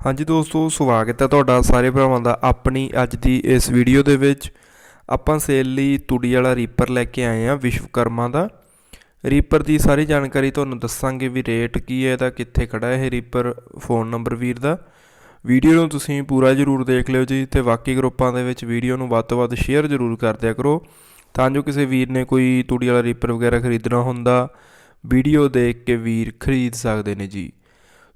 ਹਾਂਜੀ ਦੋਸਤੋ, ਸਵਾਗਤ ਹੈ ਤੁਹਾਡਾ ਸਾਰੇ ਭਰਾਵਾਂ ਦਾ ਆਪਣੀ ਅੱਜ ਦੀ ਇਸ ਵੀਡੀਓ ਦੇ ਵਿੱਚ। ਆਪਾਂ ਸੇਲ ਲਈ ਤੁੜੀ ਵਾਲਾ ਰੀਪਰ ਲੈ ਕੇ ਆਏ ਆ ਵਿਸ਼ਵਕਰਮਾ ਦਾ। ਰੀਪਰ ਦੀ ਸਾਰੀ ਜਾਣਕਾਰੀ ਤੁਹਾਨੂੰ ਦੱਸਾਂਗੇ ਵੀ ਰੇਟ ਕੀ ਹੈ ਇਹਦਾ, ਕਿੱਥੇ ਖੜਾ ਇਹ ਰੀਪਰ, ਫੋਨ ਨੰਬਰ ਵੀਰ ਦਾ। ਵੀਡੀਓ ਨੂੰ ਤੁਸੀਂ ਪੂਰਾ ਜ਼ਰੂਰ ਦੇਖ ਲਿਓ ਜੀ ਤੇ ਬਾਕੀ ਗਰੁੱਪਾਂ ਦੇ ਵਿੱਚ ਵੀਡੀਓ ਨੂੰ ਵੱਧ ਤੋਂ ਵੱਧ ਸ਼ੇਅਰ ਜ਼ਰੂਰ ਕਰ ਦਿਆ ਕਰੋ। ਤਾਂ ਜੋ ਕਿਸੇ ਵੀਰ ਨੇ ਕੋਈ ਤੂੜੀ ਵਾਲਾ ਰੀਪਰ ਵਗੈਰਾ ਖਰੀਦਣਾ ਹੁੰਦਾ ਵੀਡੀਓ ਦੇਖ ਕੇ ਵੀਰ ਖਰੀਦ ਸਕਦੇ ਨੇ ਜੀ।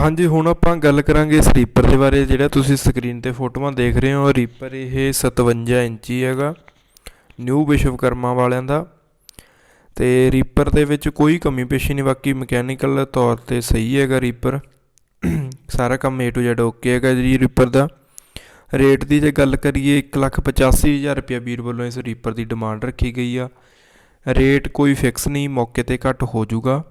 ਹਾਂਜੀ, ਹੁਣ ਆਪਾਂ ਗੱਲ ਕਰਾਂਗੇ ਇਸ ਰੀਪਰ ਦੇ ਬਾਰੇ, ਜਿਹੜਾ ਤੁਸੀਂ ਸਕਰੀਨ ਤੇ ਫੋਟੋਆਂ ਦੇਖ ਰਹੇ ਹੋ। ਰੀਪਰ ਇਹ 57 ਇੰਚੀ ਹੈਗਾ ਨਿਊ ਵਿਸ਼ਵਕਰਮਾ ਵਾਲਿਆਂ ਦਾ। ਤੇ ਰੀਪਰ ਦੇ ਵਿੱਚ ਕੋਈ ਕਮੀ ਪੇਸ਼ੀ ਨਹੀਂ, ਬਾਕੀ ਮਕੈਨੀਕਲ ਤੌਰ ਤੇ ਸਹੀ ਹੈਗਾ ਰੀਪਰ ਸਾਰਾ ਕੰਮ A to Z ਓਕੇ ਹੈਗਾ ਜੀ ਰੀਪਰ ਦਾ। ਰੇਟ ਦੀ ਜੇ ਗੱਲ ਕਰੀਏ 185000 ਰੁਪਏ ਵੀਰ ਵੱਲੋਂ ਇਸ ਰੀਪਰ ਦੀ ਡਿਮਾਂਡ ਰੱਖੀ ਗਈ ਆ। ਰੇਟ ਕੋਈ ਫਿਕਸ ਨਹੀਂ, ਮੌਕੇ ਤੇ ਘੱਟ ਹੋ ਜਾਊਗਾ।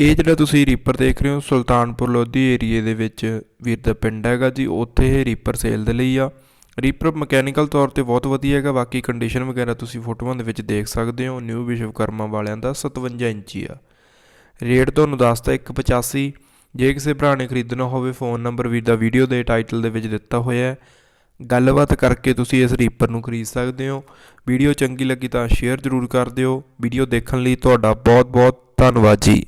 ਇਹ ਜਿਹੜਾ ਤੁਸੀਂ ਰੀਪਰ ਦੇਖ ਰਹੇ ਹੋ, ਸੁਲਤਾਨਪੁਰ ਲੋਧੀ ਏਰੀਏ ਦੇ ਵਿੱਚ ਵੀਰ ਦਾ ਪਿੰਡ ਹੈਗਾ ਜੀ, ਉੱਥੇ ਇਹ ਰੀਪਰ ਸੇਲ ਦੇ ਲਈ ਆ। ਰੀਪਰ ਮਕੈਨੀਕਲ ਤੌਰ ਤੇ ਬਹੁਤ ਵਧੀਆ ਹੈਗਾ, ਬਾਕੀ ਕੰਡੀਸ਼ਨ ਵਗੈਰਾ ਤੁਸੀਂ ਫੋਟੋਆਂ ਦੇ ਵਿੱਚ ਦੇਖ ਸਕਦੇ ਹੋ ਨਿਊ ਵਿਸ਼ਵਕਰਮਾ ਵਾਲਿਆਂ ਦਾ 57 ਇੰਚੀ ਆ। ਰੇਟ ਤੁਹਾਨੂੰ ਦੱਸਤਾ 185 ਜੇ ਕਿਸੇ ਭਰਾ ਨੇ ਖਰੀਦਣਾ ਹੋਵੇ ਫੋਨ ਨੰਬਰ ਵੀਰ ਦਾ ਵੀਡੀਓ ਦੇ ਟਾਈਟਲ ਦੇ ਵਿੱਚ ਦਿੱਤਾ ਹੋਇਆ ਹੈ। ਗੱਲਬਾਤ ਕਰਕੇ ਤੁਸੀਂ ਇਸ ਰੀਪਰ ਨੂੰ ਖਰੀਦ ਸਕਦੇ ਹੋ। ਵੀਡੀਓ ਚੰਗੀ ਲੱਗੀ ਤਾਂ ਸ਼ੇਅਰ ਜ਼ਰੂਰ ਕਰ ਦਿਓ। ਵੀਡੀਓ ਦੇਖਣ ਲਈ ਤੁਹਾਡਾ ਬਹੁਤ ਬਹੁਤ ਧੰਨਵਾਦ ਜੀ।